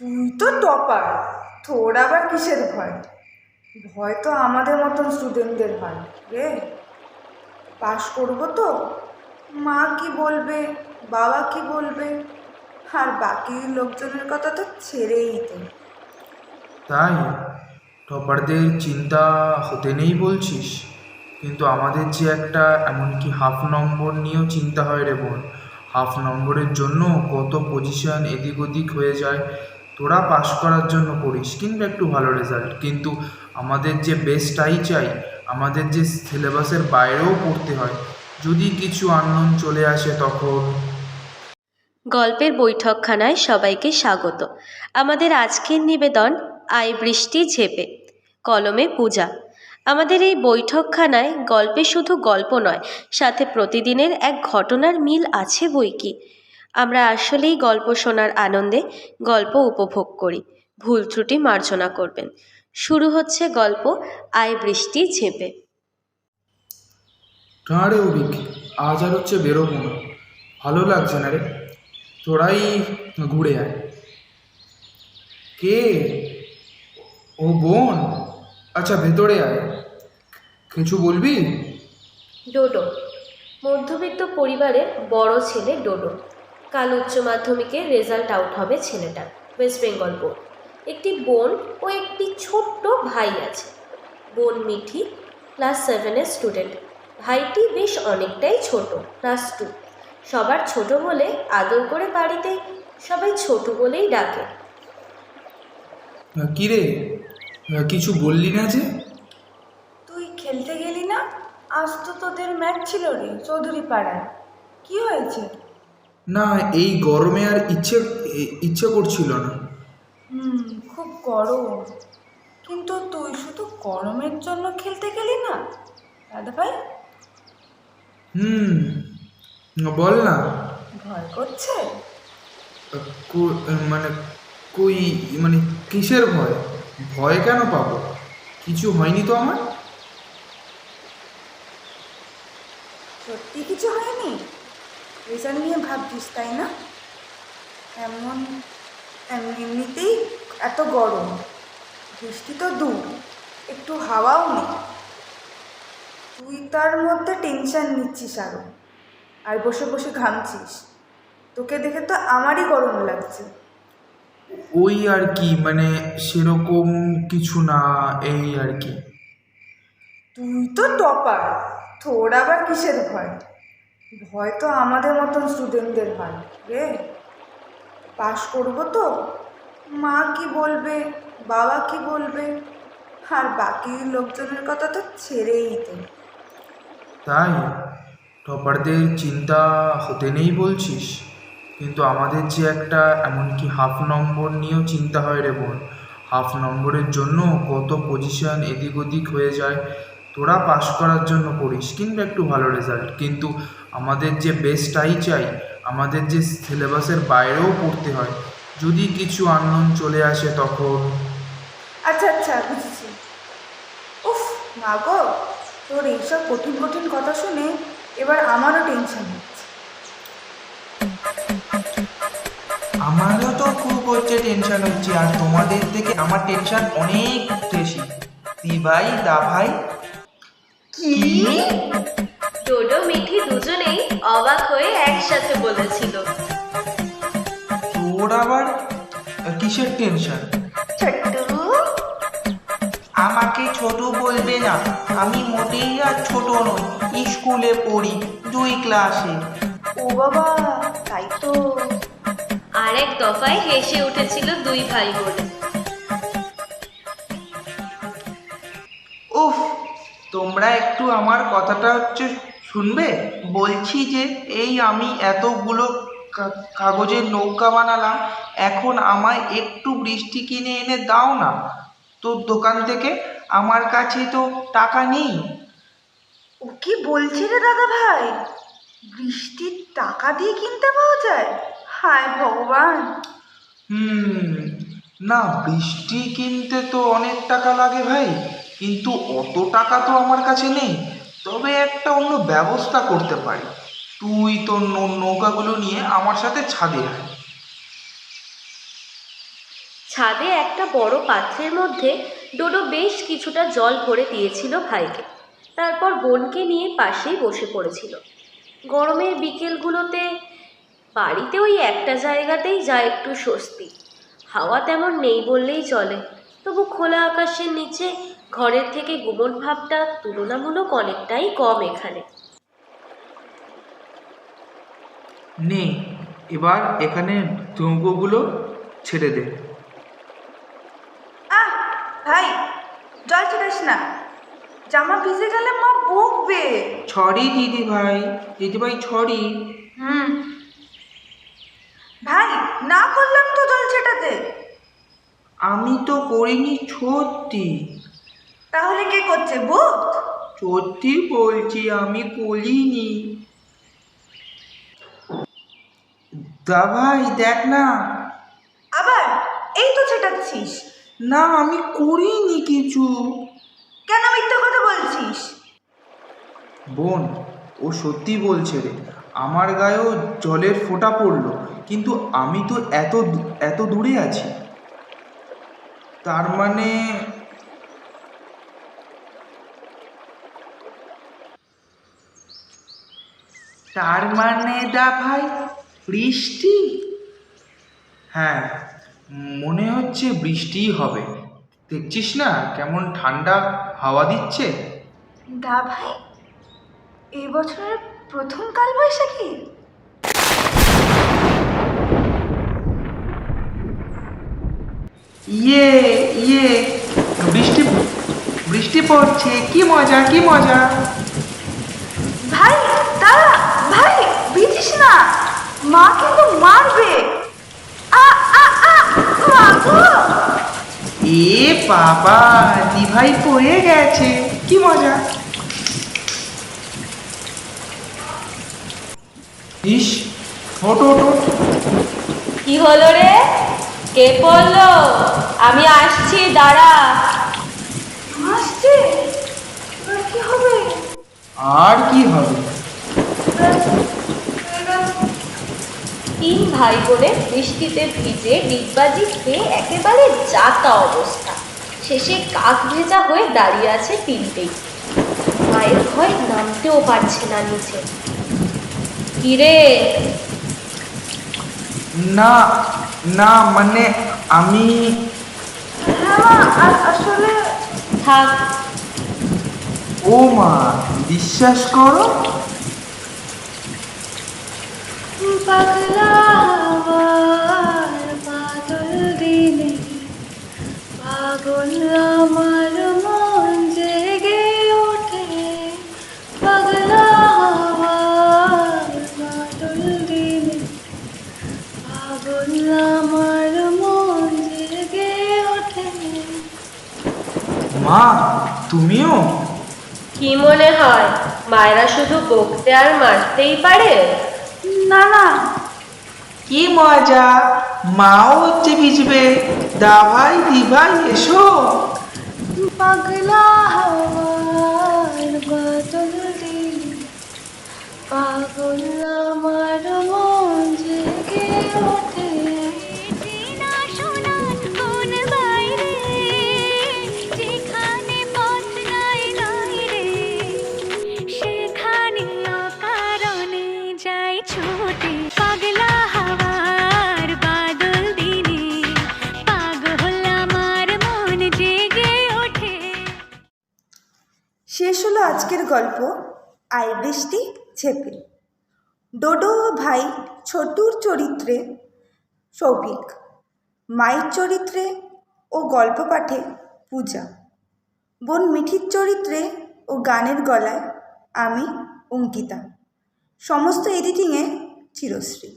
তুই তো টপার, তোর আবার কিসের ভয়? ভয় তো আমাদের মতন স্টুডেন্টদের হয়, রে। পাশ করব তো? মা কি বলবে? বাবা কি বলবে? আর বাকি লোকজনের কথা তো ছেড়েই দে। তাই? টপারদের চিন্তা হতে নেই বলছিস? কিন্তু আমাদের যে একটা এমনকি হাফ নম্বর নিয়েও চিন্তা হয় রে বোন। হাফ নম্বরের জন্য কত পজিশন এদিক ওদিক হয়ে যায়। তোরা পাস করার জন্য করিস কিন্তু একটু ভালো রেজাল্ট কিন্তু আমাদের যে বেস্টটাই চাই, আমাদের যে সিলেবাসের বাইরেও পড়তে হয়, যদি কিছু আননোন চলে আসে তখন। গল্পের বৈঠকখানায় সবাইকে স্বাগত। আমাদের আজকের নিবেদন আই বৃষ্টি ঝেপে। কলমে পূজা। আমাদের এই বৈঠকখানায় গল্পে শুধু গল্প নয়, সাথে প্রতিদিনের এক ঘটনার মিল আছে বই কি? আমরা আসলেই গল্প শোনার আনন্দে গল্প উপভোগ করি ভুল ত্রুটি মার্জনা করবেন। শুরু হচ্ছে গল্প আয় বৃষ্টি ঝেপে। রে অভিক আজ আর হচ্ছে বেরোবো না। ভালো লাগছে না রে। তোরাই ঘুরে আয়। কে? ও বোন? আচ্ছা ভেতরে আয়। কিছু বলবি? ডোডো। মধ্যবিত্ত পরিবারের বড় ছেলে ডোডো। কাল উচ্চ মাধ্যমিকে রেজাল্ট আউট হবে ছেলেটার ওয়েস্ট বেঙ্গল বোর্ড একটি বোন ও একটি ছোট্ট ভাই আছে। বোন মিঠি ক্লাস সেভেনের স্টুডেন্ট ভাইটি বেশ অনেকটাই ছোট ক্লাস টু সবার ছোট বলে আদর করে বাড়িতে সবাই ছোট বলেই ডাকে। কি রে কিছু বললি না যে? তুই খেলতে গেলি না? আজ তো তোদের ম্যাচ ছিল রে চৌধুরী পাড়ায় কি হয়েছে? না এই গরমে আর ইচ্ছে ইচ্ছে করছিল না। হুম খুব গরম। কিন্তু তুই শুধু গরমের জন্য খেলতে গেলি না দাদা ভাই? হুম বল না। ভয় করছে? মানে কই মানে কিসের ভয়? ভয় কেন পাবো? কিছু হয়নি তো আমার? সত্যি কিছু হয়নি? রেজাল্ট নিয়ে ভাবছিস তাই না? এমন এম- এমনিতেই এত গরম। বৃষ্টি তো দূর একটু হাওয়াও নেই। তুই তার মধ্যে টেনশন নিচ্ছিস আরও আর বসে বসে ঘামছিস। তোকে দেখে তো আমারই গরম লাগছে। ওই আর কি মানে সেরকম কিছু না এই আর কি। তুই তো টপার তোর আবার কিসের ভয়? ভয় তো আমাদের মতন স্টুডেন্টদের হয়, রে। পাশ করব তো। মা কি বলবে, বাবা কি বলবে? আর বাকি লোকজনের কথা তো ছেড়েই দে। তাই? টপারদের চিন্তা হতে নেই বলছিস? কিন্তু আমাদের যে একটা এমনকি হাফ নম্বর নিয়েও চিন্তা হয় রে বোন। হাফ নম্বরের জন্য কত পজিশন এদিক ওদিক হয়ে যায়। তোরা পাস করার জন্য করিস কিন্তু একটু ভালো রেজাল্ট কিন্তু আমাদের যে বেস্টটাই চাই আমাদের যে সিলেবাসের বাইরেও পড়তে হয়। যদি কিছু আননোন চলে আসে তখন। আচ্ছা আচ্ছা বুঝেছি। উফ মা গো তোর এইসব কঠিন কঠিন কথা শুনে এবার আমারও টেনশন হচ্ছে। আমারও তো খুব হচ্ছে টেনশন হচ্ছে আর তোমাদের থেকে আমার টেনশন অনেক বেশি। দি ভাই দা ভাই কি? বলেছিল। তোর আবার কিসের টেনশন ছোট্টু। আমাকে ছোট বলবে না। আমি মোটেই আর ছোট নই স্কুলে পড়ি দুই ক্লাসে ও বাবা তাই তো। আর এক দফায় হেসে উঠেছিল দুই ভাই বোন উফ তোমরা একটু আমার কথাটা হচ্ছে শুনবে? বলছি যে এই আমি এতগুলো কাগজের নৌকা বানালাম এখন আমায় একটু বৃষ্টি কিনে এনে দাও না। তোর দোকান থেকে আমার কাছে তো টাকা নেই। ও কি বলছে রে দাদা ভাই? বৃষ্টির টাকা দিয়ে কিনতে পাওয়া যায়? হায় ভগবান! হুম না বৃষ্টি কিনতে তো অনেক টাকা লাগে ভাই কিন্তু অত টাকা তো আমার কাছে নেই। তবে একটা অন্য ব্যবস্থা করতে পারি। তুই তোর নৌকাগুলো নিয়ে আমার সাথে ছাদে আয়। ছাদে একটা বড় পাত্রের মধ্যে ডোডো বেশ কিছুটা জল ভরে দিয়েছিল ভাইকে। তারপর বোনকে নিয়ে পাশেই বসে পড়েছিল। গরমের বিকেলগুলোতে বাড়িতে ওই একটা জায়গাতেই যা একটু স্বস্তি। হাওয়া তেমন নেই বললেই চলে, তবু খোলা আকাশের নিচে ঘরের থেকে গুমট ভাবটা তুলনামূলক অনেকটাই কম এখানে। নে এবার এখানে নৌকোগুলো ছেড়ে দে। আহ ভাই জল ছিটাস না। জামা ভিজে গেলে মা বকবে। ছড়ি দিদি ভাই দিদি ভাই ছড়ি। হুম। ভাই না করলাম তো জল ছেটাতে। আমি তো করিনি সত্যি। তাহলে কে করছে ভূত সত্যি বলছি আমি করিনি। দা ভাই দেখ না। আবার এই তো ছেটাচ্ছিস। না আমি করিনি কিছু। কেন মিথ্যা কথা বলছিস? বোন ও সত্যি বলছে রে আমার গায়েও জলের ফোঁটা পড়ল কিন্তু আমি তো এত এত দূরে আছি। তার মানে তার মানে দা ভাই বৃষ্টি? হ্যাঁ মনে হচ্ছে বৃষ্টিই হবে। দেখছিস না কেমন ঠান্ডা হাওয়া দিচ্ছে? দা ভাই এই বছরের প্রথম কাল বৈশাখী ইয়ে ইয়ে বৃষ্টি বৃষ্টি পড়ছে কি মজা কি মজা ভাই দাঁড়া ভাই ভিজিস না মা কিন্তু মারবে আ আ আ মা গো এ বাবা দিভাই পড়ে গেছে। কি মজা। ইস ওট ওট। কি হলো রে? কে বলল আমি আসছি দাঁড়া। আসছে? কি হবে? আর কি হবে? তিন ভাই বোনে বৃষ্টিতে ভিজে ডিগবাজি খেয়ে একেবারে যাতা অবস্থা। শেষে কাক ভেজা হয়ে দাঁড়িয়ে আছে তিনটেই। মায়ের ভয় নামতেও পারছে না নিচে কিরে? না না মানে আমি হ্যাঁ আসলে থাক। ও মা বিশ্বাস করো পাগলা দিনে পাগল আমার মন জেগে ওঠে। পাগলা দিনে পাগল আমার মন জেগে ওঠে। মা তুমিও? কি মনে হয় মায়েরা শুধু বকতে আর মারতেই পারে? না না। কি মজা মাও হচ্ছে ভিজবে। দা ভাই দিভাই এসো। পাগলা হওয়ার বাদল পাগল আমার মন জেগে ওঠে। গল্প আই বৃষ্টি ছেপে। ডোডো ও ভাই ছোটুর চরিত্রে সৌভিক, মায়ের চরিত্রে ও গল্প পাঠে পূজা। বোন মিঠির চরিত্রে ও গানের গলায় আমি অঙ্কিতা। সমস্ত এডিটিংয়ে চিরশ্রী।